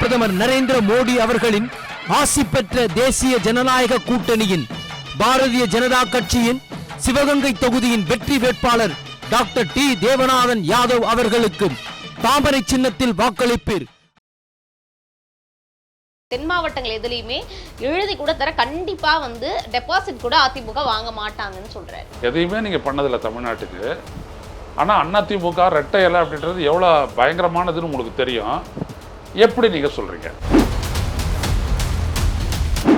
பிரதமர் நரேந்திர மோடி அவர்களின் ஆசி பெற்ற தேசிய ஜனநாயக கூட்டணியின் பாரதிய ஜனதா கட்சியின் சிவகங்கை தொகுதியின் வெற்றி வேட்பாளர் டாக்டர் டி. தேவநாதன் யாதவ் அவர்களுக்கு தாமரை சின்னத்தில் வாக்களிப்பீர். தென் மாவட்டங்கள் எதுலையுமே எழுதி கூட தர கண்டிப்பா வந்து டெபாசிட் கூட அதிமுக வாங்க மாட்டாங்கன்னு சொல்றாரு. எதையுமே நீங்கள் பண்ணதில்லை தமிழ்நாட்டுக்கு. ஆனால் அதிமுக ரெட்டை இலை அப்படின்றது எவ்வளோ பயங்கரமானதுன்னு உங்களுக்கு தெரியும். எப்படி நீங்கள் சொல்கிறீங்க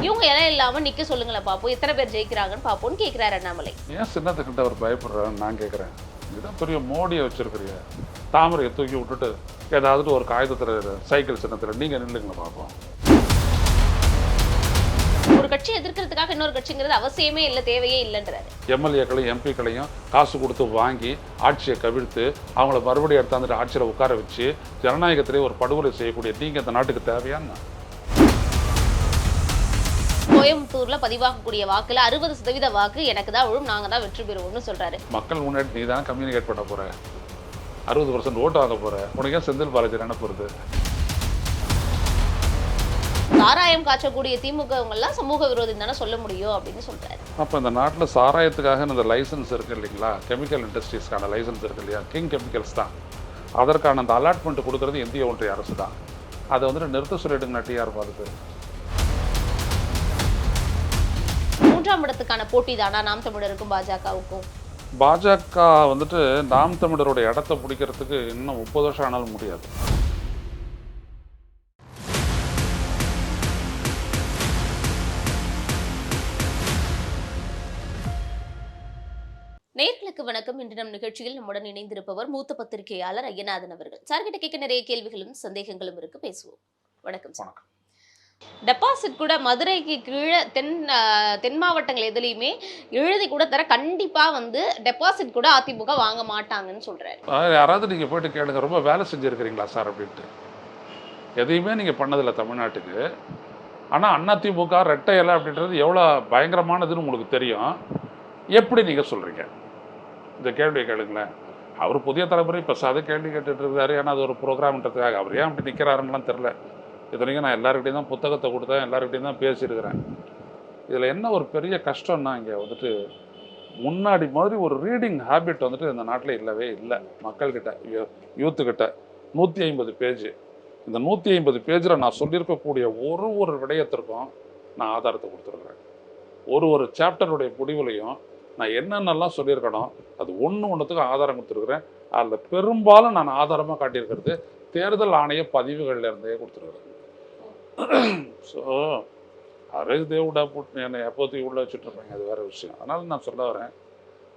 இவங்க இடம் இல்லாம நிக்க சொல்லுங்களேன் பாப்போம். எத்தனை பேர் ஜெயிக்கிறாங்கன்னு பாப்போம்னு கேக்குறாரு அண்ணாமலை. ஏன் சின்னத்துக்கிட்ட அவர் பயப்படுறாருன்னு நான் கேட்குறேன் இதுதான் பெரிய மோடியை வச்சுருக்கிறீங்க. தாமரையை தூக்கி விட்டுட்டு ஏதாவது ஒரு காகிதத்தில் சைக்கிள் சின்னத்தில் நீங்கள் நில்லுங்க பார்ப்போம் கட்சி எதிர்க்கிறதுக்காக இன்னொரு கட்சிங்கிறது அவசியமே இல்லை தேவையே இல்லைன்றாரு. எம்எல்ஏக்களையும் எம்பிக்களையும் காசு கொடுத்து வாங்கி ஆட்சியை கவிழ்த்து அவங்கள மறுபடியும் எடுத்தாந்துட்டு ஆட்சியில் உட்கார வச்சு ஜனநாயகத்திலே ஒரு படுகொலை செய்யக்கூடிய நீங்கள் இந்த நாட்டுக்கு தேவையான கோயம்புத்தூர்ல பதிவாகக்கூடிய வாக்குல அறுபது சதவீத வாக்கு எனக்கு தான் விழும் நாங்க தான் வெற்றி பெறுவோம்னு சொல்றாரு. மக்கள் முன்னாடி நீ தானே கம்யூனிகேட் பண்ண போற? அறுபது பர்சன்ட் ஓட்டு வாங்க போற? உனக்கு செந்தில் பாலாஜி நினைப்புறது சாராயம் காய்ச்சக்கூடிய திமுக எல்லாம் சமூக விரோதி தானே சொல்ல முடியும் அப்படின்னு சொல்றாரு. அப்போ இந்த நாட்டில் சாராயத்துக்காக இந்த லைசன்ஸ் இருக்கு இல்லைங்களா? கெமிக்கல் இண்டஸ்ட்ரீஸ்க்கான லைசன்ஸ் இருக்கு இல்லையா? கிங் கெமிக்கல்ஸ் தான். அதற்கான அந்த அலாட்மெண்ட் கொடுக்கறது இந்திய ஒன்றிய அரசு தான். அதை வந்துட்டு நிறுத்த சொல்லிடுங்க டிஆர் பார்த்து மூன்றாம் இடத்துக்கான போட்டி தானா? நாம் தமிழருக்கும் பாஜகவுக்கும். பாஜக வந்துட்டு நாம் தமிழரோட இடத்த பிடிக்கிறதுக்கு இன்னும் முப்பது வருஷம் ஆனாலும் முடியாது. நம் நிகழ்ச்சியில் நம்முடன் இணைந்திருப்பவர் மூத்த பத்திரிகையாளர் ஐயநாதன் அவர்கள். சார்கிட்ட கேட்க நிறைய கேள்விகளும் சந்தேகங்களும் இருக்கு. பேசுவோம். வணக்கம் சார். டெபாசிட் கூட மதுரைக்கு கீழே தென் தென் மாவட்டங்கள் எதுலையுமே எழுதி கூட தர கண்டிப்பா வந்து டெபாசிட் கூட அதிமுக வாங்க மாட்டாங்கன்னு அதாவது யாராவது நீங்கள் போயிட்டு கேளுங்க. ரொம்ப வேலை செஞ்சுருக்கிறீங்களா சார் அப்படின்ட்டு. எதையுமே நீங்கள் பண்ணதில்லை தமிழ்நாட்டுக்கு. ஆனால் அதிமுக ரெட்டை இலை அப்படின்றது எவ்வளோ பயங்கரமானதுன்னு உங்களுக்கு தெரியும். எப்படி நீங்கள் சொல்கிறீங்க இந்த கேள்வியை கேளுங்களேன். அவர் புதிய தலைமுறை இப்போ அதை கேள்வி கேட்டுட்டு இருக்காரு. ஏன்னா அது ஒரு ப்ரோக்ராம்ன்றதுக்காக. அவர் ஏன் அப்படி நிற்கிறாருன்னு தெரில இத்தனைக்கும் நான் எல்லாருக்கிட்டையும் தான் புத்தகத்தை கொடுத்தேன். எல்லாருக்கிட்டையும் தான் பேசியிருக்கிறேன். இதில் என்ன ஒரு பெரிய கஷ்டம்னா இங்கே வந்துட்டு முன்னாடி மாதிரி ஒரு ரீடிங் ஹேபிட் வந்துட்டு இந்த நாட்டில் இல்லவே இல்லை. மக்கள்கிட்ட யூத்துக்கிட்ட. நூற்றி ஐம்பது பேஜ். இந்த நூற்றி ஐம்பது பேஜில் நான் சொல்லியிருக்கக்கூடிய ஒரு ஒரு விடயத்திற்கும் நான் ஆதாரத்தை கொடுத்துருக்குறேன். ஒரு ஒரு சாப்டருடைய முடிவுலையும் நான் என்னென்னலாம் சொல்லியிருக்கணும் அது ஒன்று ஒன்றுத்துக்கும் ஆதாரம் கொடுத்துருக்குறேன். அதில் பெரும்பாலும் நான் ஆதாரமாக காட்டியிருக்கிறது தேர்தல் ஆணைய பதிவுகளில் இருந்தே கொடுத்துருக்குறேன். ஸோ அரசு தேவடா போட்டு என்னை எப்போதைக்கு உள்ள வச்சுட்டு அது வேறு விஷயம். அதனால நான் சொல்ல வரேன்.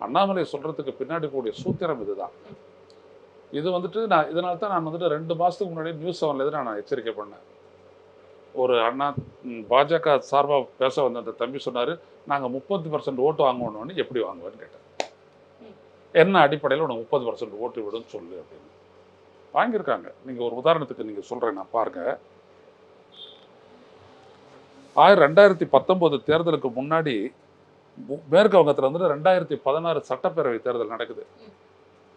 அண்ணாமலை சொல்கிறதுக்கு பின்னாடி கூடிய சூத்திரம் இதுதான். இது வந்துட்டு நான் இதனால தான் நான் வந்துட்டு ரெண்டு மாதத்துக்கு முன்னாடி நியூஸ் செவனில் இருந்து நான் எச்சரிக்கை பண்ணேன். ஒரு அண்ணா பாஜக சார்பாக பேச வந்த அந்த தம்பி சொன்னார் நாங்க முப்பது பர்சன்ட் ஓட்டு வாங்கணும்னு எப்படி வாங்குவேன்னு கேட்டேன். என்ன அடிப்படையில் உனக்கு முப்பது பர்சன்ட் ஓட்டு விடுன்னு சொல்லு அப்படின்னு. வாங்கியிருக்காங்க. நீங்க ஒரு உதாரணத்துக்கு நீங்க சொல்றேன் நான் பாருங்க. ஆயிரம் ரெண்டாயிரத்தி பத்தொம்போது தேர்தலுக்கு முன்னாடி மேற்கு வங்கத்தில் வந்துட்டு ரெண்டாயிரத்தி பதினாறு சட்டப்பேரவை தேர்தல் நடக்குது.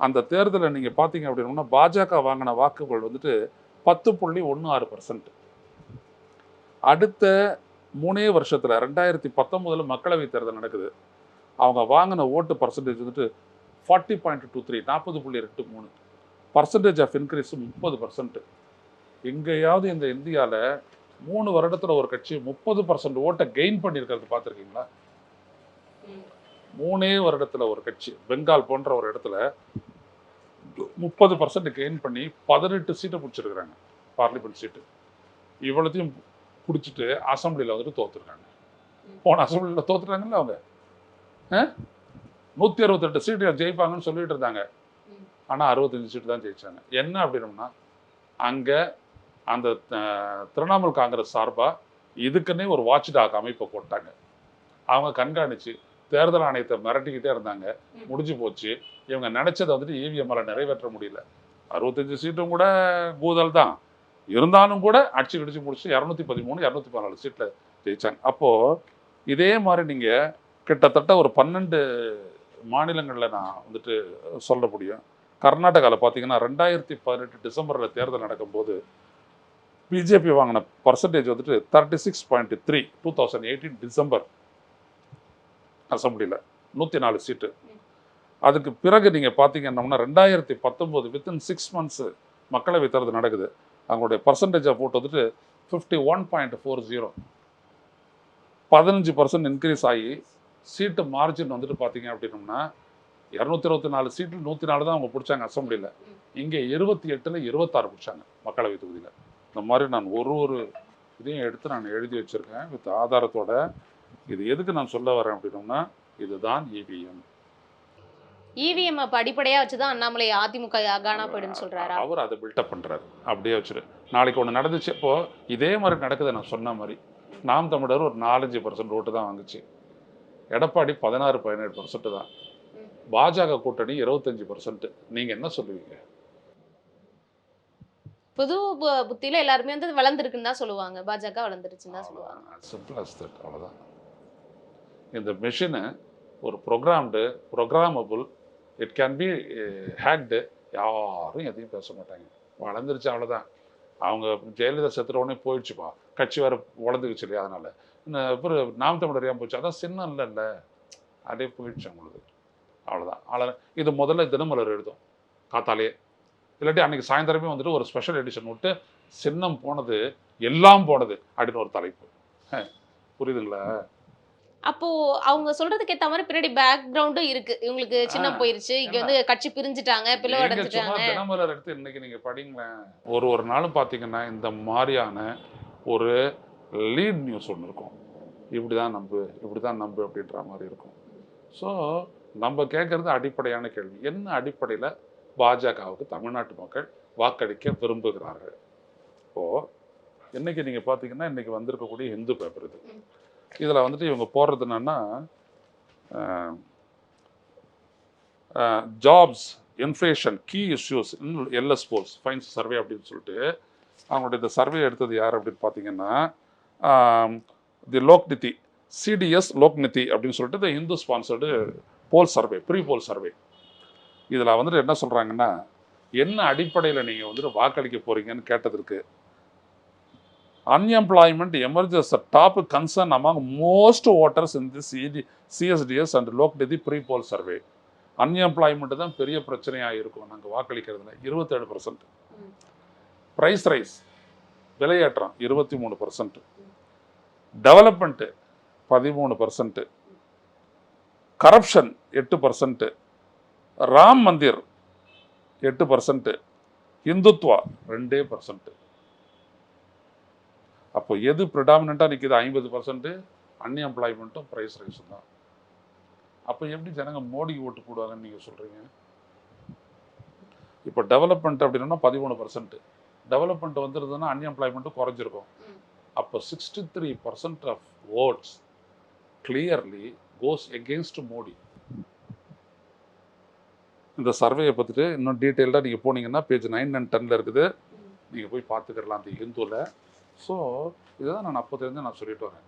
அந்த தேர்தலை நீங்கள் பார்த்தீங்க அப்படின்னா பாஜக வாங்கின வாக்குகள் வந்துட்டு பத்து புள்ளி ஒன்று ஆறு பர்சன்ட் அடுத்த மூணே வருஷத்தில் ரெண்டாயிரத்தி பத்தொம்போதில் மக்களவை தேர்தல் நடக்குது. அவங்க வாங்கின ஓட்டு பர்சன்டேஜ் வந்துட்டு ஃபார்ட்டி பாயிண்ட் டூ த்ரீ நாற்பது புள்ளி ரெண்டு மூணு. பர்சன்டேஜ் ஆஃப் இன்க்ரீஸ் முப்பது பர்சன்ட் எங்கேயாவது இந்த இந்தியாவில் மூணு வருடத்தில் ஒரு கட்சி முப்பது பர்சன்ட் ஓட்டை கெயின் பண்ணியிருக்கிறது பார்த்துருக்கீங்களா? மூணே வருடத்தில் ஒரு கட்சி பெங்கால் போன்ற ஒரு இடத்துல முப்பது பர்சன்ட் கெயின் பண்ணி பதினெட்டு சீட்டை பிடிச்சிருக்கிறாங்க பார்லிமெண்ட் சீட்டு இவ்வளோத்தையும் பிடிச்சிட்டு அசம்பிளியில் வந்துட்டு தோத்துருக்காங்க. போன அசம்பிளியில் தோத்துட்டாங்கல்ல அவங்க. நூற்றி அறுபத்தெட்டு சீட்டு ஜெயிப்பாங்கன்னு சொல்லிட்டு இருந்தாங்க. ஆனால் அறுபத்தஞ்சு சீட்டு தான் ஜெயிச்சாங்க. என்ன அப்படின்னம்னா அங்கே அந்த திரிணாமுல் காங்கிரஸ் சார்பாக இதுக்குன்னே ஒரு வாட்ச் டாக் அமைப்பை போட்டாங்க. அவங்க கண்காணிச்சு தேர்தல் ஆணையத்தை மிரட்டிக்கிட்டே இருந்தாங்க. முடிஞ்சு போச்சு. இவங்க நினைச்சதை வந்துட்டு இவிஎம்ல நிறைவேற்ற முடியல. அறுபத்தஞ்சு சீட்டும் கூட கூதல் தான். இருந்தாலும் கூட அடிச்சு கிடிச்சு முடிச்சு இரநூத்தி பதிமூணு இரநூத்தி பதினாலு சீட்டில் ஜெயிச்சாங்க. அப்போது இதே மாதிரி நீங்கள் கிட்டத்தட்ட ஒரு பன்னெண்டு மாநிலங்களில் நான் வந்துட்டு சொல்ல முடியும். கர்நாடகாவில் பார்த்தீங்கன்னா ரெண்டாயிரத்தி பதினெட்டு டிசம்பரில் தேர்தல் நடக்கும்போது பிஜேபி வாங்கின பர்சன்டேஜ் வந்துட்டு thirty six point three two thousand eighteen December. அசம்பிளியில் நூற்றி நாலு சீட்டு. அதுக்கு பிறகு நீங்கள் பார்த்தீங்கன்னா ரெண்டாயிரத்தி பத்தொம்போது வித்தின் சிக்ஸ் மந்த்ஸு மக்களவை தேர்தல் நடக்குது. அவங்களுடைய பர்சன்டேஜ் ஆஃப் ஓட் வந்துட்டு fifty one point four zero பதினஞ்சு பர்சன்ட் இன்க்ரீஸ் ஆகி சீட்டு மார்ஜின் வந்துட்டு பார்த்தீங்க அப்படின்னம்னா இரநூத்தி இருபத்தி நாலு சீட்டில் நூற்றி நாலு தான் அவங்க பிடிச்சாங்க அசம்பிளியில் இங்கே இருபத்தி எட்டில் இருபத்தாறு பிடிச்சாங்க மக்களவை தொகுதியில். இந்த மாதிரி நான் ஒரு ஒரு இதையும் எடுத்து நான் எழுதி வச்சுருக்கேன் வித் ஆதாரத்தோட. இது எதுக்கு நான் சொல்ல வரேன் அப்படின்னம்னா இதுதான் E இவிஎம் இவிஎம் அப்ப அடிப்படையா வச்சுதான் அண்ணாமலை அதிமுக காணா போயிடுன்னு சொல்றாரா? அவர் அதை பில்டப் பண்ணுறாரு அப்படியே வச்சுரு. நாளைக்கு ஒன்று நடந்துச்சு. இப்போ இதே மாதிரி நடக்குது நான் சொன்ன மாதிரி. நாம் தமிழர் ஒரு நாலஞ்சு பர்சன்ட் ஓட்டு தான் வாங்குச்சு. எடப்பாடி பதினாறு பதினேழு பர்சன்ட் தான். பாஜக கூட்டணி இருபத்தஞ்சு பர்சன்ட் நீங்கள் என்ன சொல்லுவீங்க? புது புத்தியில எல்லாருமே வந்து வளர்ந்துருக்குன்னு தான் சொல்லுவாங்க. பாஜக வளர்ந்துருச்சுன்னு தான் சொல்லுவாங்க. சிம்பிள் அஸ் தட் அவ்வளோதான் இந்த மெஷினு ஒரு programmed programmable it can be hacked யாரும் எதையும் பேச மாட்டாங்க. வளர்ந்துருச்சு அவ்வளோதான் அவங்க ஜெயலலிதா செத்துற உடனே போயிடுச்சுப்பா. கட்சி வேறு வளர்ந்துக்குச்சு இல்லையா அதனால். இன்னும் அப்புறம் நாம் தமிழர் ஏன் போச்சு. அதான் சின்னம் இல்லைல்ல அப்படியே போயிடுச்சு அவங்களுக்கு. அவ்வளோதான் அவ்வளோ இது முதல்ல தினமலர் எழுதும். காத்தாலே. இல்லாட்டி அன்றைக்கி சாயந்தரமே வந்துட்டு ஒரு ஸ்பெஷல் எடிஷன் விட்டு சின்னம் போனது எல்லாம் போனது அப்படின்னு ஒரு தலைப்பு. புரியுதுங்களா? அப்போ அவங்க சொல்றதுக்கு ஏத்த மாதிரி பின்னாடி பேக்ரவுண்டும் இருக்கு. இவங்களுக்கு சின்ன போயிருச்சு. இங்க? வந்து கட்சி பிரிஞ்சுட்டாங்க பிளவடைஞ்சிட்டாங்க தினமலர் எடுத்து இன்னைக்கு நீங்க படிங்களேன் ஒரு ஒரு நாளும் பார்த்தீங்கன்னா இந்த மாதிரியான ஒரு லீட் நியூஸ் ஒன்று இருக்கும். இப்படி தான் நம்பு இப்படி தான் நம்பு அப்படின்ற மாதிரி இருக்கும். ஸோ நம்ம கேட்குறது அடிப்படையான கேள்வி. என்ன அடிப்படையில் பாஜகவுக்கு தமிழ்நாட்டு மக்கள் வாக்களிக்க விரும்புகிறார்கள்? இப்போது இன்னைக்கு நீங்கள் பார்த்தீங்கன்னா இன்னைக்கு வந்திருக்கக்கூடிய ஹிந்து பேப்பர் இது. இதில் வந்துட்டு இவங்க போடுறது என்னென்னா jobs inflation key issues LS polls finds survey அப்படின்னு சொல்லிட்டு அவங்களுடைய இந்த சர்வே எடுத்தது யார் அப்படின்னு பார்த்தீங்கன்னா தி லோக்நிதி சிடிஎஸ் லோக்நிதி அப்படின்னு சொல்லிட்டு இந்த Hindu sponsored poll survey pre poll survey இதில் வந்துட்டு என்ன சொல்கிறாங்கன்னா என்ன அடிப்படையில் நீங்கள் வந்துட்டு வாக்களிக்க போகிறீங்கன்னு கேட்டதற்கு unemployment emerges a top concern among most voters in this CD, CSDS and Loknidhi pre-poll survey. தான் பெரிய பிரச்சனையாக இருக்கும். நாங்கள் வாக்களிக்கிறதுல இருபத்தேழு பர்சன்ட் ப்ரைஸ் ரைஸ் விலையேற்றம் இருபத்தி மூணு பர்சன்ட் டெவலப்மெண்ட்டு பதிமூணு பர்சன்ட்டு கரப்ஷன் எட்டு பர்சன்ட்டு ராம் மந்திர் எட்டு பர்சன்ட்டு இந்துத்வா ரெண்டே பர்சன்ட்டு அப்போ எது ப்ரிடாமினண்ட்டாக நிற்கிது ஐம்பது பர்சன்ட் அன்எம்ப்ளாய்மெண்ட்டும் ப்ரைஸ் ரைஸும் தான். அப்போ எப்படி ஜனங்க மோடிக்கு ஓட்டு போடுவாங்கன்னு நீங்கள் சொல்கிறீங்க இப்போ டெவலப்மெண்ட் அப்படின்னா பதிமூணு பர்சன்ட்டு டெவலப்மெண்ட் வந்துருதுன்னா அன்எம்ப்ளாய்மெண்ட்டும் குறைஞ்சிருக்கும். அப்போ sixty three percent of votes clearly goes against Modi. இந்த சர்வேயை பார்த்துட்டு இன்னும் டீட்டெயில்டாக நீங்கள் போனீங்கன்னா பேஜ் நைன் அண்ட் டென்னில் இருக்குது. நீங்கள் போய் பார்த்துக்கிடலாம் அந்த ஹிந்துவில் ஸோ இதுதான் நான் அப்போதுலேருந்து நான் சொல்லிட்டு வரேன்.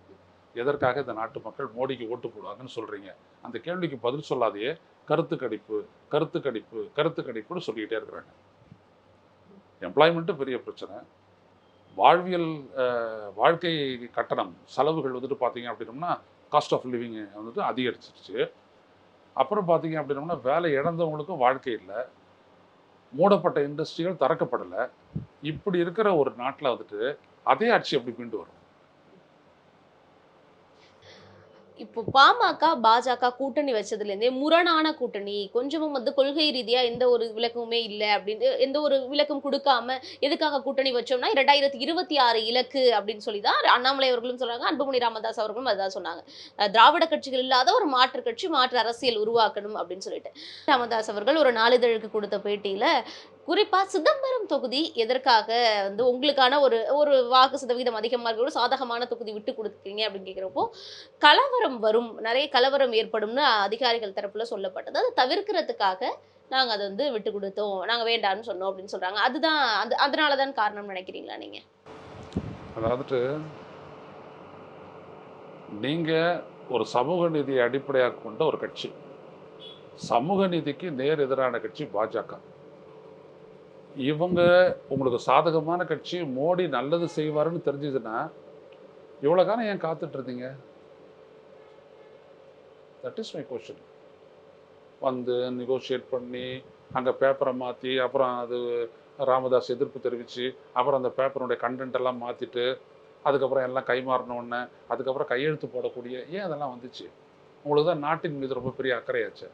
எதற்காக இந்த நாட்டு மக்கள் மோடிக்கு ஓட்டு போடுவாங்கன்னு சொல்கிறீங்க அந்த கேள்விக்கு பதில் சொல்லாதையே கருத்து கடிப்பு கருத்து கடிப்பு கருத்து கடிப்புன்னு சொல்லிக்கிட்டே இருக்கிறாங்க. எம்ப்ளாய்மெண்ட்டு பெரிய பிரச்சனை. வாழ்வியல் வாழ்க்கை கட்டணம் செலவுகள் வந்துட்டு பார்த்தீங்க அப்படின்னோம்னா காஸ்ட் ஆஃப் லிவிங் வந்துட்டு அதிகரிச்சிருச்சு. அப்புறம் பார்த்தீங்க அப்படின்னோம்னா வேலை இழந்தவங்களுக்கும் வாழ்க்கை இல்லை. மூடப்பட்ட இண்டஸ்ட்ரிகள் திறக்கப்படலை. இப்படி இருக்கிற ஒரு நாட்டில் வந்துட்டு அதே ஆட்சி எப்படி மீண்டு வரும். இப்போ பாமக பாஜக கூட்டணி வச்சதுலேருந்தே முரணான கூட்டணி கொஞ்சமும் வந்து கொள்கை ரீதியாக எந்த ஒரு விளக்கமுமே இல்லை அப்படின்னு எந்த ஒரு விளக்கம் கொடுக்காம எதுக்காக கூட்டணி வச்சோம்னா இரண்டாயிரத்தி இருபத்தி ஆறு இலக்கு அப்படின்னு சொல்லி தான் அண்ணாமலை அவர்களும் சொல்கிறாங்க அன்புமணி ராமதாஸ் அவர்களும் அதான் சொன்னாங்க. திராவிட கட்சிகள் இல்லாத ஒரு மாற்று கட்சி மாற்று அரசியல் உருவாக்கணும் அப்படின்னு சொல்லிட்டு. ராமதாஸ் அவர்கள் ஒரு நாளிதழுக்கு கொடுத்த பேட்டியில குறிப்பாக சிதம்பரம் தொகுதி எதற்காக வந்து உங்களுக்கான ஒரு ஒரு வாக்கு சதவீதம் அதிகமாக இருக்கிற ஒரு சாதகமான தொகுதி விட்டு கொடுத்துருக்கீங்க அப்படின்னு கேட்குறப்போ கலவரம் வரும் நிறைய கலவரம் ஏற்படும்னு அதிகாரிகள் தரப்பில் சொல்லப்பட்டது. அதை தவிர்க்கிறதுக்காக நாங்கள் அதை வந்து விட்டு கொடுத்தோம். நாங்கள் வேண்டாம்னு சொன்னோம் அப்படின்னு சொல்கிறாங்க அதுதான் அது அதனால தான் காரணம் நினைக்கிறீங்களா நீங்கள் அதாவது நீங்கள் ஒரு சமூக நீதியை அடிப்படையாக கொண்ட ஒரு கட்சி. சமூக நீதிக்கு நேர் எதிரான கட்சி பாஜக. இவங்க உங்களுக்கு சாதகமான கட்சி மோடி நல்லது செய்வாருன்னு தெரிஞ்சதுன்னா இவ்வளோ காலம் ஏன் காத்துட்ருந்தீங்க தட் இஸ் மை கொஷின் வந்து நெகோஷியேட் பண்ணி அங்கே பேப்பரை மாற்றி அப்புறம் அது ராமதாஸ் எதிர்ப்பு தெரிவித்து அப்புறம் அந்த பேப்பருடைய கண்டென்ட் எல்லாம் மாற்றிட்டு அதுக்கப்புறம் எல்லாம் கைமாறினோடனே அதுக்கப்புறம் கையெழுத்து போடக்கூடிய ஏன் அதெல்லாம் வந்துச்சு? உங்களுக்கு தான் நாட்டின் மீது ரொம்ப பெரிய அக்கறையாச்சு.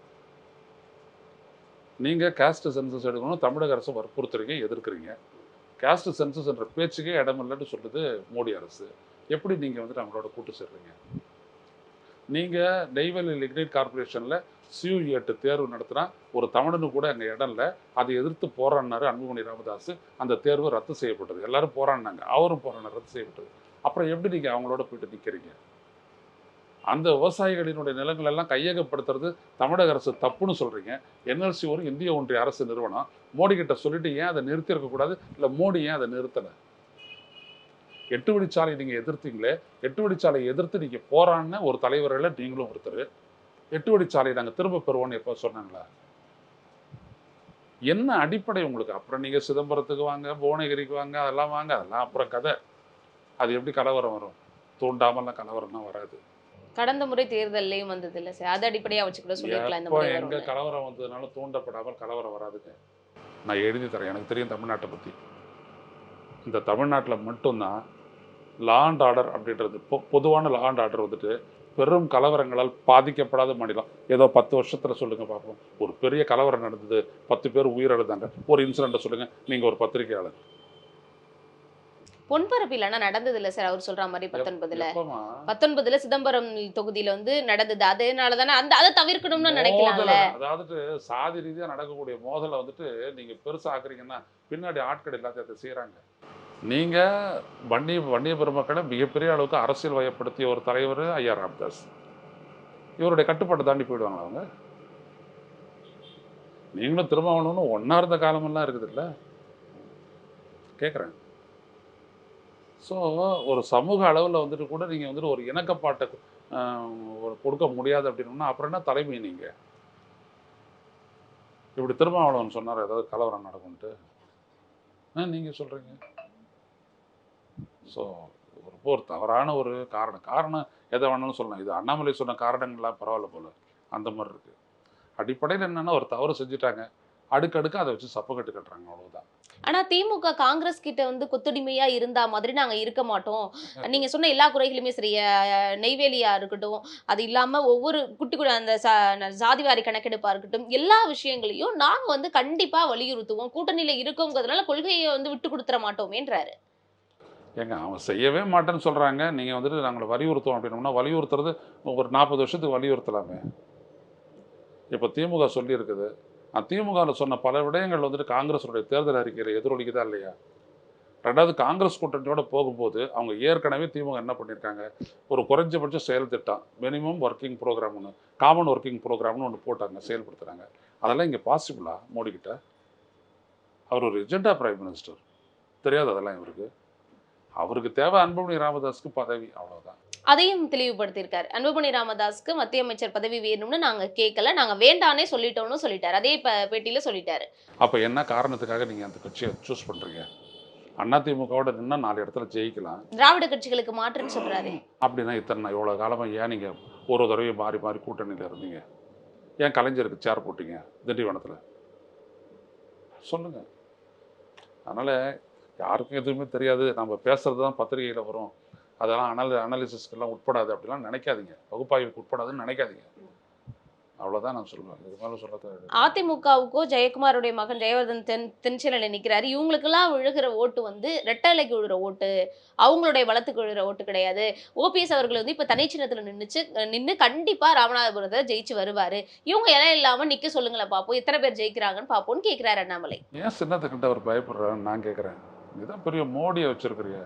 நீங்கள் காஸ்ட் சென்சஸ் எடுக்கணும் தமிழக அரசு வற்புறுத்துறீங்க எதிர்க்கிறீங்க. காஸ்ட் சென்சஸ் என்ற பேச்சுக்கே இடம் இல்லைன்னு சொல்லுது மோடி அரசு. எப்படி நீங்கள் வந்துட்டு அவங்களோட கூட்டு சேர்றீங்க? நீங்கள் நெய்வேலி லிக்னைட் கார்பரேஷனில் சியூ எட்டு தேர்வு நடத்தினா ஒரு தமிழனு கூட எங்கள் இடம் இல்லை. அதை எதிர்த்து போராடினாரு அன்புமணி ராமதாஸ் அந்த தேர்வு ரத்து செய்யப்பட்டது. எல்லாரும் போராடினாங்க. அவரும் போராடினார் ரத்து செய்யப்பட்டது. அப்புறம் எப்படி நீங்கள் அவங்களோட போயிட்டு நிற்கிறீங்க அந்த விவசாயிகளினுடைய நிலங்கள் எல்லாம் கையகப்படுத்துறது தமிழக அரசு தப்புன்னு சொல்றீங்க. என்எல்சி ஒரு இந்திய ஒன்றிய அரசு நிறுவனம். மோடி கிட்ட சொல்லிட்டு ஏன் அதை நிறுத்தி இருக்கக்கூடாது இல்லை மோடி ஏன் அதை நிறுத்தலை? எட்டு வழிச்சாலை நீங்க எதிர்த்தீங்களே? எட்டு வழிச்சாலை எதிர்த்து நீங்க போராடின ஒரு தலைவர்களை நீங்களும் ஒருத்தர். எட்டு வழிச்சாலையை நாங்க திரும்ப பெறுவோம்னு எப்போ சொன்னாங்களா? என்ன அடிப்படை உங்களுக்கு? அப்புறம் நீங்க சிதம்பரத்துக்கு வாங்க புவனகிரிக்கு வாங்க அதெல்லாம் வாங்க. அதெல்லாம் அப்புறம் கதை. அது எப்படி கலவரம் வரும்? தூண்டாமல்லாம் கலவரம்லாம் வராது. கடந்த முறை தேர்தல்லையும் வந்தது இல்ல சார். அதை அடிப்படையா வச்சு கூட சொல்லிருக்கலாம் இந்த முறை எங்க. கலவரம் வந்ததுனால தூண்டப்படாமல் கலவரம் வராதுங்க. நான் எழுதி தரேன். எனக்கு தெரியும் தமிழ்நாட்டை பற்றி இந்த தமிழ்நாட்டில் மட்டும்தான் லா அண்ட் ஆர்டர் அப்படின்றது பொ பொதுவான லா அண்ட் ஆர்டர் வந்துட்டு பெரும் கலவரங்களால் பாதிக்கப்படாத மாநிலம். ஏதோ பத்து வருஷத்துல சொல்லுங்க பார்ப்போம். ஒரு பெரிய கலவரம் நடந்தது பத்து பேர் உயிரிழந்தாங்க. ஒரு இன்சிடென்ட்டை சொல்லுங்க. நீங்க ஒரு பத்திரிகையாளர். பொன்பரப்பில் ஆனா நடந்தது இல்ல சார் அவர் சொல்ற மாதிரி பத்தொன்பதுல? பத்தொன்பதுல சிதம்பரம் தொகுதியில வந்து நடந்தது. அதனால தானே அந்த அதை தவிர்க்கணும்னு நினைக்கலாம்ல. அதாவது சாதி ரீதியா நடக்கக்கூடிய மோதலை வந்துட்டு நீங்க பெருசா ஆக்குறீங்கன்னா பின்னாடி ஆட்கள் எல்லாத்தையும் செய்யறாங்க நீங்க வன்னிய வன்னிய பெருமக்களை மிகப்பெரிய அளவுக்கு அரசியல் வயப்படுத்திய ஒரு தலைவர் ஐயா ராமதாஸ். இவருடைய கட்டுப்பாட்டை தாண்டி போயிடுவாங்களா அவங்க? நீங்களும் திருமாவளவனு ஒன்னா இருந்த காலமெல்லாம் இருக்குது இல்ல கேட்குறேன் ஸோ ஒரு சமூக அளவில் வந்துட்டு கூட நீங்கள் வந்துட்டு ஒரு இணக்கப்பாட்டை ஒரு கொடுக்க முடியாது அப்படின்னா அப்புறம் என்ன தலைமை நீங்கள் இப்படி திருமாவளவன் சொன்னார்? ஏதாவது கலவரம் நடக்கும்ட்டு நீங்கள் சொல்கிறீங்க ஸோ ஒரு போர் தவறான ஒரு காரணம். காரணம் எதை வேணாலும் சொல்லலாம். இது அண்ணாமலை சொன்ன காரணங்கள்லாம் பரவாயில்ல போல். அந்த மாதிரி இருக்குது அடிப்படையில் என்னென்னா ஒரு தவறு செஞ்சுட்டாங்க. அடுக்கடுக்கு அதை வச்சு சப்ப கட்டு கட்டுறாங்க அவ்வளவுதான். ஆனா திமுக காங்கிரஸ் கிட்ட வந்து கொத்தடிமையா இருந்தா மாதிரி நாங்க இருக்க மாட்டோம். நீங்க சொன்ன எல்லா குறைகளுமே சரி நெய்வேலியா இருக்கட்டும் அது இல்லாம ஒவ்வொரு குட்டி குட்டி அந்த சா- ஜாதிவாரி கணக்கெடுப்பா இருக்கட்டும் எல்லா விஷயங்களையும் நாங்க வந்து கண்டிப்பா வலியுறுத்துவோம். கூட்டணியில இருக்கோங்கிறதுனால கொள்கையை வந்து விட்டு கொடுத்துற மாட்டோமேன்றாரு. ஏங்க அவன் செய்யவே மாட்டேன்னு சொல்கிறாங்க நீங்கள் வந்துட்டு நாங்களை வலியுறுத்துவோம் அப்படின்னோம்னா வலியுறுத்துறது ஒரு நாற்பது வருஷத்துக்கு வலியுறுத்தலாமே. இப்போ திமுக சொல்லியிருக்குது திமுகவில் சொன்ன பல விடயங்கள் வந்துட்டு காங்கிரஸுடைய தேர்தல் அறிக்கையில் எதிரொலிக்குதா இல்லையா? ரெண்டாவது காங்கிரஸ் கூட்டணியோட போகும்போது அவங்க ஏற்கனவே திமுக என்ன பண்ணியிருக்காங்க ஒரு குறைஞ்சபட்ச செயல் திட்டம் மினிமம் ஒர்க்கிங் ப்ரோக்ராம் ஒன்று காமன் ஒர்க்கிங் ப்ரோக்ராம்னு ஒன்று போட்டாங்க செயல்படுத்துகிறாங்க அதெல்லாம் இங்கே பாசிபிளா மோடி கிட்ட. அவர் ஒரு எஜெண்டா பிரைம் மினிஸ்டர் தெரியாது அதெல்லாம் இவருக்கு. அவருக்கு தேவை அன்புமணி ராமதாஸுக்கு பதவி அவ்வளோதான் அதையும் தெளிவுபடுத்தியிருக்காரு. அன்புமணி ராமதாஸ்க்கு மத்திய அமைச்சர் பதவி வேணும்னு நாங்க கேட்கல நாங்க வேண்டானே சொல்லிட்டோம்னு சொல்லிட்டாரு. அதே ப- பேட்டியில சொல்லிட்டாரு. அப்ப என்ன காரணத்துக்காக நீங்க அந்த கட்சியை சூஸ் பண்றீங்க? அதிமுகவோட நின்னா நாலு இடத்துல ஜெயிக்கலாம். திராவிட கட்சிகளுக்கு மாற்றுன்னு சொல்றாரு. அப்படின்னா இத்தனை இவ்வளோ காலமாக ஏன் நீங்கள் ஒரு தடவையும் மாறி மாறி கூட்டணியில் இருந்தீங்க? ஏன் கலைஞருக்கு சேர் போட்டீங்க திண்டிவனத்தில் சொல்லுங்க. அதனால் யாருக்கும் எதுவுமே தெரியாது. நம்ம பேசுறது தான் பத்திரிகையில் வரும். அதெல்லாம் அனல் அனாலிசிஸ்க்கெல்லாம் உட்படாது அப்படிலாம் நினைக்காதீங்க. பகுப்பாய்வுக்கு உட்படாதுன்னு நினைக்காதீங்க. அவ்வளோதான் நான் சொல்லுவேன். இது மேலே சொல்ல அதிமுகவுக்கோ ஜெயக்குமாருடைய மகன் ஜெயவர்தன் தென் தென்சென்னையில நிக்கிறாரு. இவங்களுக்கெல்லாம் விழுகிற ஓட்டு வந்து ரெட்டலைக்கு விழுகிற ஓட்டு. அவங்களுடைய வளத்துக்கு விழுகிற ஓட்டு கிடையாது. ஓபிஎஸ் அவர்கள் வந்து இப்ப தனிச்சின்னத்துல நின்னுச்சு நின்னு கண்டிப்பா ராமநாதபுரத்தை ஜெயிச்சு வருவாரு. இவங்க இடம் இல்லாம நிக்க சொல்லுங்களேன் பாப்போம். எத்தனை பேர் ஜெயிக்கிறாங்கன்னு பாப்போம்னு கேக்குறாரு அண்ணாமலை. ஏன் சின்னத்துக்கிட்ட அவர் பயப்படுறாருன்னு நான் கேட்குறேன் இதுதான் பெரிய மோடியை வச்சிருக்கிறீங்க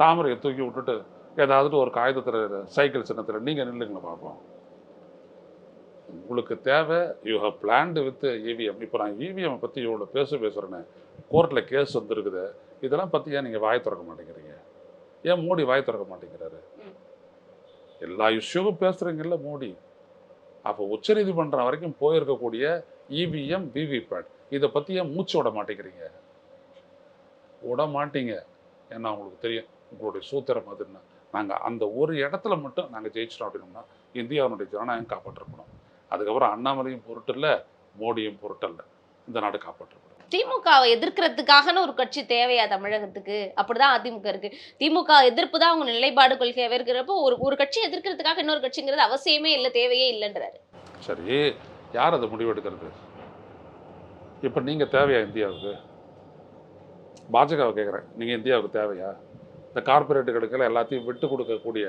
தாமரையை தூக்கி விட்டுட்டு ஏதாவது ஒரு காகிதத்தில் சைக்கிள் சின்னத்தில் நீங்கள் நில்லுங்க பார்ப்போம் உங்களுக்கு தேவை you have planned with EVM இப்போ நான் இவிஎம் பற்றி இவ்வளோ பேச பேசுகிறேன்னு கோர்ட்டில் கேஸ் வந்திருக்குது. இதெல்லாம் பற்றி ஏன் நீங்கள் வாய் திறக்க மாட்டேங்கிறீங்க? ஏன் மோடி வாய் திறக்க மாட்டேங்கிறாரு? எல்லா இஷ்யூவும் பேசுகிறீங்கல்ல மோடி. அப்போ உச்சநீதிமன்றம் வரைக்கும் போயிருக்கக்கூடிய இவிஎம் விவிபேட் இதை பற்றி ஏன் மூச்சு விட மாட்டேங்கிறீங்க? விட மாட்டீங்க. ஏன்னா உங்களுக்கு தெரியும். உங்களுடைய சூத்திரம் அதுன்னா நாங்கள் அந்த ஒரு இடத்துல மட்டும் நாங்கள் ஜெயிச்சிட்டோம் அப்படின்னோம்னா இந்தியாவினுடைய ஜனநாயகம் காப்பாற்றப்படும். அதுக்கப்புறம் அண்ணாமலையும் பொருட்டல்ல மோடியும் பொருட்டல்ல. இந்த நாடு காப்பாற்றப்படும். திமுகவை எதிர்க்கிறதுக்காகன்னு ஒரு கட்சி தேவையா தமிழகத்துக்கு? அப்படிதான் அதிமுக இருக்கு. திமுக எதிர்ப்பு தான் அவங்க நிலைப்பாடு கொள்கையாவே இருக்கிறப்போ ஒரு ஒரு கட்சி எதிர்க்கிறதுக்காக இன்னொரு கட்சிங்கிறது அவசியமே இல்லை தேவையே இல்லைன்றாரு. சரி யார் அதை முடிவெடுக்கிறது? இப்போ நீங்கள் தேவையா இந்தியாவுக்கு? பாஜகவை கேட்குறேன் நீங்கள் இந்தியாவுக்கு தேவையா? இந்த கார்பரேட்டுகளுக்கு எல்லாத்தையும் விட்டு கொடுக்கக்கூடிய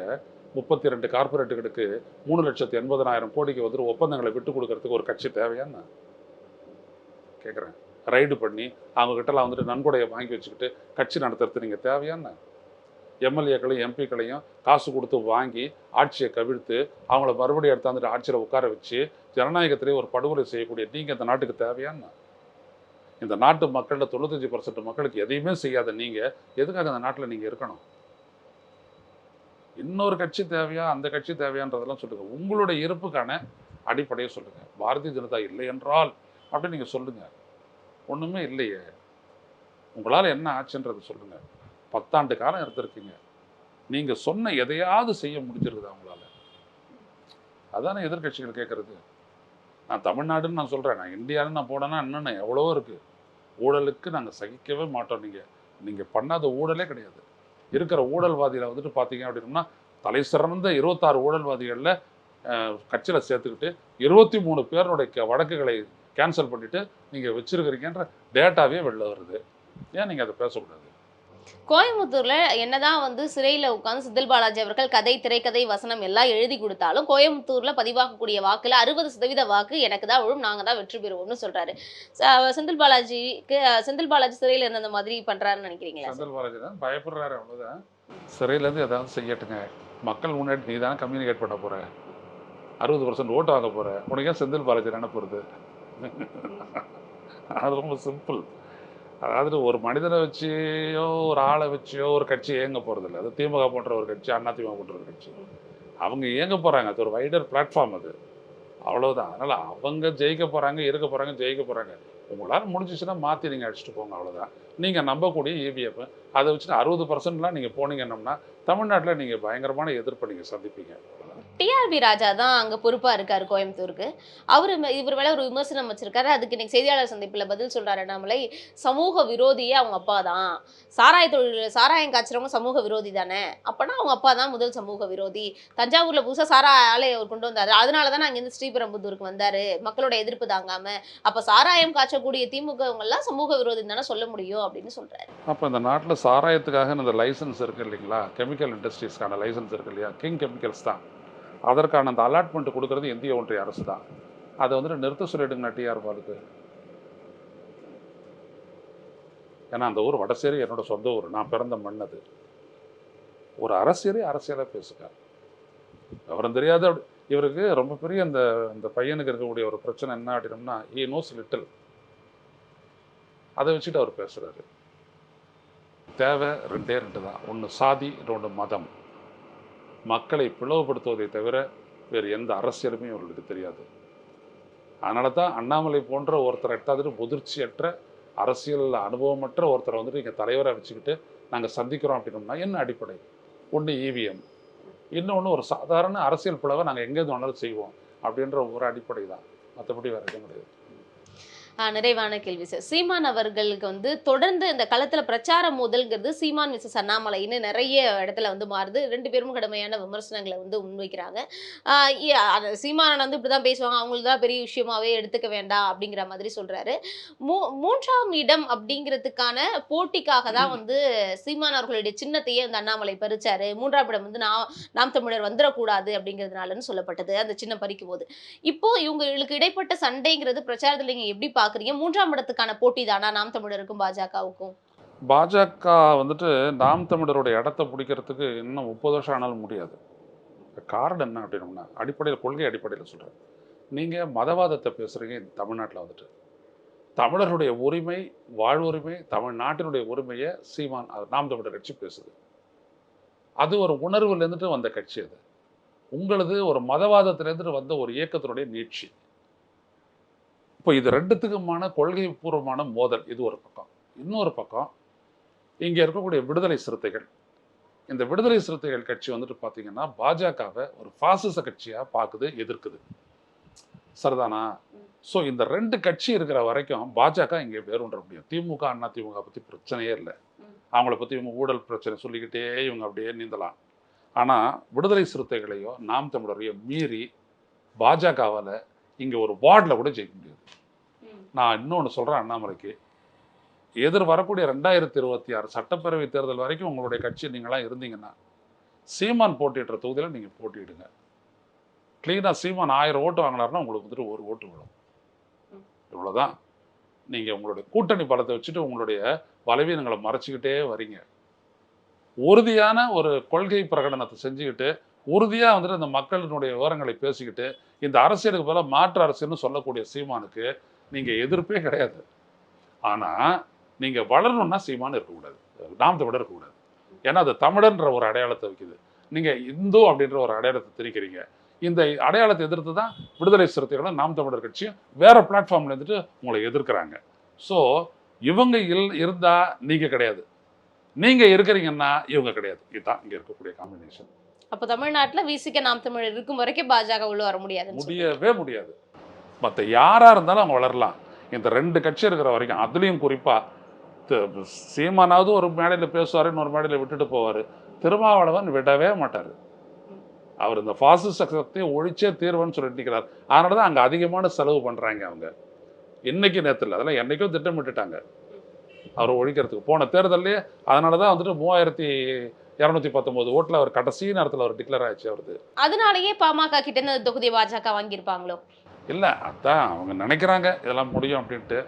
முப்பத்தி ரெண்டு கார்பரேட்டுகளுக்கு மூணு லட்சத்து எண்பதனாயிரம் கோடிக்கு வந்துட்டு ஒப்பந்தங்களை விட்டு கொடுக்கறதுக்கு ஒரு கட்சி தேவையான்னு கேட்குறேன் ரைடு பண்ணி அவங்கக்கிட்டலாம் வந்துட்டு நன்கொடையை வாங்கி வச்சுக்கிட்டு கட்சி நடத்துறது நீங்கள் தேவையான்னு எம்எல்ஏக்களையும் எம்பிக்களையும் காசு கொடுத்து வாங்கி ஆட்சியை கவிழ்த்து அவங்கள மறுபடியும் எடுத்தாந்துட்டு ஆட்சியில் உட்கார வச்சு ஜனநாயகத்திலே ஒரு படுகொலை செய்யக்கூடிய நீங்கள் இந்த நாட்டுக்கு தேவையான்னு இந்த நாட்டு மக்களில் தொண்ணூத்தஞ்சு பர்சன்ட் மக்களுக்கு எதையுமே செய்யாத நீங்கள் எதுக்காக அந்த நாட்டில் நீங்கள் இருக்கணும்? இன்னொரு கட்சி தேவையா அந்த கட்சி தேவையான்றதெல்லாம் சொல்லுங்க. உங்களுடைய இருப்புக்கான அடிப்படையை சொல்லுங்கள் பாரதிய ஜனதா இல்லை என்றால் அப்படின்னு நீங்கள் சொல்லுங்கள் ஒன்றுமே இல்லையே. உங்களால் என்ன ஆச்சுன்றது சொல்லுங்கள் பத்தாண்டு காலம் எடுத்திருக்கீங்க. நீங்கள் சொன்ன எதையாவது செய்ய முடிஞ்சிருக்குதா உங்களால்? அதானே எதிர்க்கட்சிகள் கேட்குறது நான் தமிழ்நாடுன்னு நான் சொல்கிறேன் நான் இந்தியான்னு நான் போனேன்னா என்னென்ன எவ்வளவோ இருக்குது ஊழலுக்கு நாங்கள் சகிக்கவே மாட்டோம். நீங்கள் நீங்கள் பண்ணாத ஊழலே கிடையாது. இருக்கிற ஊழல்வாதியில் வந்துட்டு பார்த்தீங்க அப்படின்னா தலை சிறந்த இருபத்தாறு ஊழல்வாதிகளில் கட்சியில் சேர்த்துக்கிட்டு இருபத்தி மூணு பேருடைய க- வழக்குகளை கேன்சல் பண்ணிவிட்டு நீங்கள் வச்சுருக்கிறீங்கன்ற டேட்டாவே வெளில வருது. ஏன் நீங்கள் அதை பேசக்கூடாது? கோயம்புத்தூர்ல என்னதான் வந்து சிறையில் உட்காந்து செந்தில் பாலாஜி அவர்கள் கதை திரைக்கதை வசனம் எல்லாம் எழுதி கொடுத்தாலும் கோயம்புத்தூர்ல பதிவாகக்கூடிய வாக்குல அறுபது சதவீத வாக்கு எனக்கு தான் விழும் நாங்க தான் வெற்றி பெறுவோம்னு சொல்றாரு. செந்தில் பாலாஜிக்கு செந்தில் பாலாஜி சிறையில் இருந்த அந்த மாதிரி பண்றாருன்னு நினைக்கிறீங்களா? செந்தில் பாலாஜி தான். பயப்படுறாரு அவ்வளோதான் சிறையிலேருந்து ஏதாவது செய்யட்டுங்க. மக்கள் முன்னாடி நீ தான் கம்யூனிகேட் பண்ண போகிற அறுபது பர்சன்ட் ஓட்டு வாங்க போற? உனக்கே செந்தில் பாலாஜி நினைப்புறது அது ரொம்ப சிம்பிள் அதாவது ஒரு மனிதனை வச்சியோ ஒரு ஆளை வச்சியோ ஒரு கட்சி இயங்க போகிறதில்ல அது திமுக போன்ற ஒரு கட்சி அண்ணா திமுக போன்ற ஒரு கட்சி. அவங்க இயங்க போகிறாங்க அது ஒரு வைடர் பிளாட்ஃபார்ம் அது. அவ்வளோதான் அதனால் அவங்க ஜெயிக்க போகிறாங்க இருக்க போகிறாங்க ஜெயிக்க போகிறாங்க உங்களால் முடிஞ்சிச்சுன்னா மாற்றி நீங்கள் அடிச்சுட்டு போங்க அவ்வளோதான் நீங்கள் நம்பக்கூடிய இபிஎஃப் அதை வச்சுட்டு அறுபது பர்சன்ட்லாம் நீங்கள் போனீங்கன்னா தமிழ்நாட்டில் நீங்கள் பயங்கரமான எதிர்ப்பை நீங்கள் சந்திப்பீங்க. டிஆர்பி ராஜா தான் அங்கே பொறுப்பாக இருக்கார் கோயம்புத்தூருக்கு. அவர் இவர் மேலே ஒரு விமர்சனம் வச்சிருக்காரு. அதுக்கு இன்னைக்கு செய்தியாளர் சந்திப்பில் பதில் சொல்றாரு அண்ணாமலை சமூக விரோதியே அவங்க அப்பா தான். சாராய தொழில் சாராயம் காய்ச்சறவங்க சமூக விரோதி தானே? அப்போனா அவங்க அப்பா தான் முதல் சமூக விரோதி. தஞ்சாவூரில் புதுசாக சாராய ஆலை அவர் கொண்டு வந்தார். அதனால தான் அங்கேருந்து ஸ்ரீபெரும்புதூருக்கு வந்தார். மக்களோட எதிர்ப்பு தாங்காமல் அப்போ சாராயம் காய்ச்சக்கூடிய திமுக சமூக விரோதி தானே சொல்ல முடியும் அப்படின்னு சொல்கிறாரு அப்போ இந்த நாட்டில் சாராயத்துக்காக இந்த லைசன்ஸ் இருக்குது இல்லைங்களா? கெமிக்கல் இண்டஸ்ட்ரீஸ்க்கான லைசன்ஸ் இருக்கு இல்லையா? கிங் கெமிக்கல்ஸ் தான். அதற்கான அந்த அலாட்மெண்ட் கொடுக்கறது இந்திய ஒன்றிய அரசு தான். அதை வந்துட்டு நிறுத்த சொல்லிடுங்க டிஆர் பாலுக்கு. ஏன்னா அந்த ஊர் வடசேரி என்னோட சொந்த ஊர். நான் பிறந்த மண் அது. ஒரு அரசியலே அரசியலாக பேசுங்க விவரம் தெரியாத இவருக்கு ரொம்ப பெரிய அந்த இந்த பையனுக்கு இருக்கக்கூடிய ஒரு பிரச்சனை என்ன அப்படின்னம்னா ஈ நோஸ் லிட்டில் அதை வச்சுட்டு அவர் பேசுகிறாரு தேவை ரெண்டே ரெண்டு தான். ஒன்று சாதி இன்னொன்று மதம். மக்களை பிளவுபடுத்துவதை தவிர வேறு எந்த அரசியலுமே அவர்களுக்கு தெரியாது. அதனால தான் அண்ணாமலை போன்ற ஒருத்தர் எட்டாவது முதிர்ச்சியற்ற அரசியல் அனுபவமற்ற ஒருத்தரை வந்துட்டு இங்கே தலைவராக வச்சுக்கிட்டு நாங்கள் சந்திக்கிறோம் அப்படின்னோம்னா என்ன அடிப்படை? ஒன்று இவிஎம். இன்னொன்று ஒரு சாதாரண அரசியல் பிளவை நாங்கள் எங்கேருந்து வேணாலும் செய்வோம் அப்படின்ற ஒரு அடிப்படை தான் மற்றபடி வேறு எதுவும் கிடையாது. நிறைவான கேள்வி சார். சீமான் அவர்களுக்கு வந்து தொடர்ந்து இந்த களத்தில் பிரச்சார மோதல்ங்கிறது சீமான் மிஸ்ஸஸ் அண்ணாமலைன்னு நிறைய இடத்துல வந்து மாறுது. ரெண்டு பேரும் கடுமையான விமர்சனங்களை வந்து முன்வைக்கிறாங்க. ஆஹ் இ- அது சீமானன் வந்து பேசுவாங்க. அவங்களுக்கு தான் பெரிய விஷயமாவே எடுத்துக்க வேண்டாம் அப்படிங்கிற மாதிரி சொல்கிறாரு மூ மூன்றாம் இடம் அப்படிங்கிறதுக்கான போட்டிக்காக தான் வந்து சீமான் அவர்களுடைய சின்னத்தையே அந்த அண்ணாமலை பறிச்சாரு. மூன்றாம் இடம் வந்து நான் நாம் தமிழர் வந்துடக்கூடாது அப்படிங்கிறதுனாலன்னு சொல்லப்பட்டது. அந்த சின்னம் பறிக்கும் போது இப்போ இவங்களுக்கு இடைப்பட்ட சண்டைங்கிறது பிரச்சாரத்தில் நீங்கள் எப்படி பாக்குறீங்க மூன்றாம் இடத்துக்கான போட்டி தானா? நாம் தமிழருக்கும் பாஜகவுக்கும். பாஜக வந்துட்டு நாம் தமிழருடைய இடத்த பிடிக்கிறதுக்கு இன்னும் முப்பது வருஷம் ஆனாலும் முடியாது. காரணம் என்ன அப்படின்னோம்னா அடிப்படையில் கொள்கை அடிப்படையில் சொல்கிறேன் நீங்கள் மதவாதத்தை பேசுகிறீங்க தமிழ்நாட்டில் வந்துட்டு. தமிழருடைய உரிமை வாழ்வுரிமை தமிழ்நாட்டினுடைய உரிமையை சீமான் அது நாம் தமிழர் கட்சி பேசுது. அது ஒரு உணர்வுலேருந்துட்டு வந்த கட்சி அது. உங்களது ஒரு மதவாதத்திலேருந்து வந்த ஒரு இயக்கத்தினுடைய நீட்சி. இப்போ இது ரெண்டுத்துக்குமான கொள்கை பூர்வமான மோதல். இது ஒரு பக்கம். இன்னொரு பக்கம் இங்கே இருக்கக்கூடிய விடுதலை சிறுத்தைகள். இந்த விடுதலை சிறுத்தைகள் கட்சி வந்துட்டு பார்த்தீங்கன்னா பாஜகவை ஒரு பாசிச கட்சியாக பார்க்குது எதிர்க்குது. சரிதானா? ஸோ இந்த ரெண்டு கட்சி இருக்கிற வரைக்கும் பாஜக இங்கே வேறுன்ற முடியும். திமுக அண்ணா திமுக பற்றி பிரச்சனையே இல்லை. அவங்கள பற்றி இவங்க ஊழல் பிரச்சனை சொல்லிக்கிட்டே இவங்க அப்படியே நீந்தலாம். ஆனால் விடுதலை சிறுத்தைகளையோ நாம் தமிழரையோ மீறி பாஜகவால் இங்கே ஒரு வார்டில் கூட ஜெயிக்க முடியாது. நான் இன்னொன்று சொல்கிறேன் அண்ணாமலைக்கு. எதிர் வரக்கூடிய ரெண்டாயிரத்தி இருபத்தி ஆறு சட்டப்பேரவை தேர்தல் வரைக்கும் உங்களுடைய கட்சி நீங்களாம் இருந்தீங்கன்னா சீமான் போட்டியிடுற தொகுதியில் நீங்கள் போட்டியிடுங்க. க்ளீனாக சீமான் ஆயிரம் ஓட்டு வாங்கினாருன்னா உங்களுக்கு வந்துட்டு ஒரு ஓட்டு விடும். இவ்வளோதான் நீங்கள் உங்களுடைய கூட்டணி பலத்தை வச்சுட்டு உங்களுடைய பலவீனங்களை மறைச்சிக்கிட்டே வரீங்க. உறுதியான ஒரு கொள்கை பிரகடனத்தை செஞ்சுக்கிட்டு உறுதியாக வந்துட்டு இந்த மக்களினுடைய விவரங்களை பேசிக்கிட்டு இந்த அரசியலுக்கு பதிலாக மாற்று அரசியல்னு சொல்லக்கூடிய சீமானுக்கு நீங்கள் எதிர்ப்பே கிடையாது. ஆனால் நீங்கள் வளரணும்னா சீமானு இருக்கக்கூடாது. நாம் தமிழர் இருக்கக்கூடாது. ஏன்னா அது தமிழன்ற ஒரு அடையாளத்தை வைக்குது. நீங்கள் இந்து அப்படின்ற ஒரு அடையாளத்தை திரிக்கிறீங்க இந்த அடையாளத்தை எதிர்த்து தான் விடுதலை சிறுத்தைகளும் நாம் தமிழர் கட்சியும் வேற பிளாட்ஃபார்ம்ல இருந்துட்டு உங்களை எதிர்க்கிறாங்க. ஸோ இவங்க இல் இருந்தால் நீங்கள் கிடையாது. நீங்கள் இருக்கிறீங்கன்னா இவங்க கிடையாது. இதுதான் இங்கே இருக்கக்கூடிய காம்பினேஷன் அப்போ தமிழ்நாட்டில் விசிக்க நாம் தமிழர் இருக்கும் வரைக்கும் பாஜக உள்ள வர முடியாது முடியவே முடியாது. மற்ற யாராக இருந்தாலும் அவங்க வளரலாம். இந்த ரெண்டு கட்சி இருக்கிற வரைக்கும் அதுலேயும் குறிப்பாக சீமானாவது ஒரு மேடையில் பேசுவார் இன்னொரு மேடையில் விட்டுட்டு போவார். திருமாவளவன் விடவே மாட்டார். அவர் இந்த பாசிச சக்தியை ஒழிச்சே தீர்வுன்னு சொல்லிட்டு நிற்கிறார் அதனால தான் அங்கே அதிகமான செலவு பண்ணுறாங்க அவங்க. இன்னைக்கு நேரத்தில் அதெல்லாம் என்னைக்கும் திட்டமிட்டுட்டாங்க. அவர் ஒழிக்கிறதுக்கு போன தேர்தல்லே அதனால தான் வந்துட்டு மூவாயிரத்தி இரநூத்தி பத்தொம்போது ஓட்டில் அவர் கடைசி நேரத்தில் அவர் டிக்ளேர் ஆயிடுச்சு அவரது. அதனாலயே பாமக கிட்ட இருந்து அந்த தொகுதியை பாஜக வாங்கியிருப்பாங்களோ? இல்லை அதான் அவங்க நினைக்கிறாங்க இதெல்லாம் முடியும் அப்படின்ட்டு.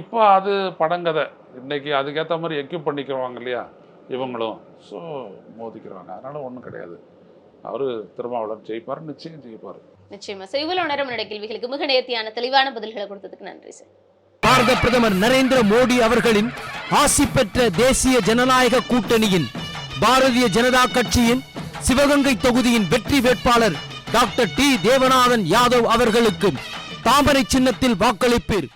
இப்போ அது படங்கதை. இன்னைக்கு அதுக்கேற்ற மாதிரி எக்யூப் பண்ணிக்கிறவாங்க இல்லையா இவங்களும். ஸோ மோதிக்கிறாங்க. அதனால ஒன்றும் கிடையாது. அவர் திருமாவளவன் ஜெயிப்பார் நிச்சயம் ஜெயிப்பார். நிச்சயமா. சார் இவ்வளவு நேரம் என்னோட கேள்விகளுக்கு மிக நேர்த்தியான தெளிவான பதில்களை கொடுத்ததுக்கு நன்றி சார். பாரத பிரதமர் நரேந்திர மோடி அவர்களின் ஆசி பெற்ற தேசிய ஜனநாயக கூட்டணியின் பாரதிய ஜனதா கட்சியின் சிவகங்கை தொகுதியின் வெற்றி வேட்பாளர் டாக்டர் டி. தேவநாதன் யாதவ் அவர்களுக்கு தாமரை சின்னத்தில் வாக்களிப்பீர்.